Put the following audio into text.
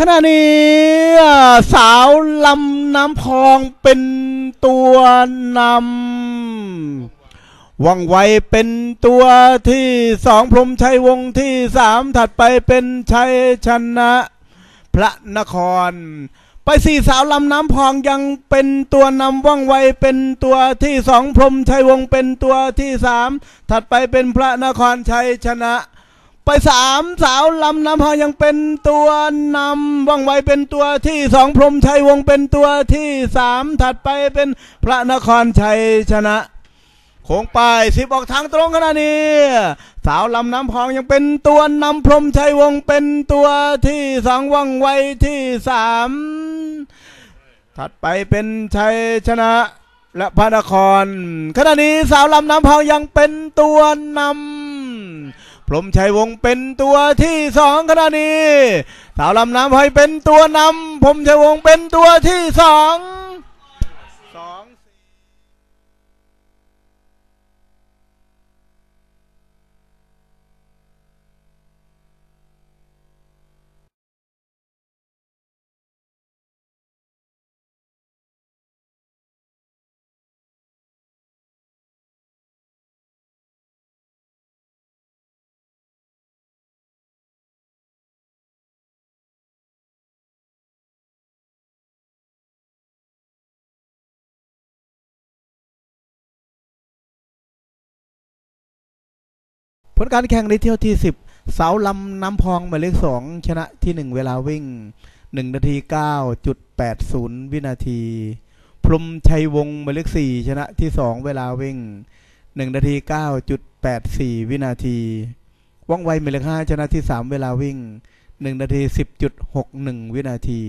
ขณะนี้สาวลำน้ำพองเป็นตัวนำวังไวเป็นตัวที่สองพรมชัยวงที่สามถัดไปเป็นชัยชนะ พระนคร ไปสี่สาวลำน้ำพองยังเป็นตัวนำว่องไวเป็นตัวที่สองพรมชัยวงเป็นตัวที่สามถัดไปเป็นพระนครชัยชนะ ไปสามสาวลำน้ำพองยังเป็นตัวนำว่องไวเป็นตัวที่สองพรมชัยวงเป็นตัวที่สามถัดไปเป็นพระนครชัยชนะโค้งไปสิบออกทางตรงขณะนี้ สาวลำน้ำพองยังเป็นตัวนำพรมชัยวงเป็นตัวที่สองว่องไวที่สามถัดไปเป็นชัยชนะและพระนครขณะนี้สาวลำน้ำพองยังเป็นตัวนำ พรมชัยวงเป็นตัวที่สองขณะนี้สาวลำน้ำพอยเป็นตัวนำพรมชัยวงเป็นตัวที่สอง ผลการแข่งในเที่ยวที่ 10 เสาลำน้ำพองหมายเลขสองชนะที่ 1 เวลาวิ่ง 1 นาที 9.80 วินาที พรมชัยวงศ์หมายเลขสี่ชนะที่ 2 เวลาวิ่ง 1 นาที 9.84 วินาทีว่องไวหมายเลขห้าชนะที่ 3 เวลาวิ่ง 1 นาที 10.61 วินาที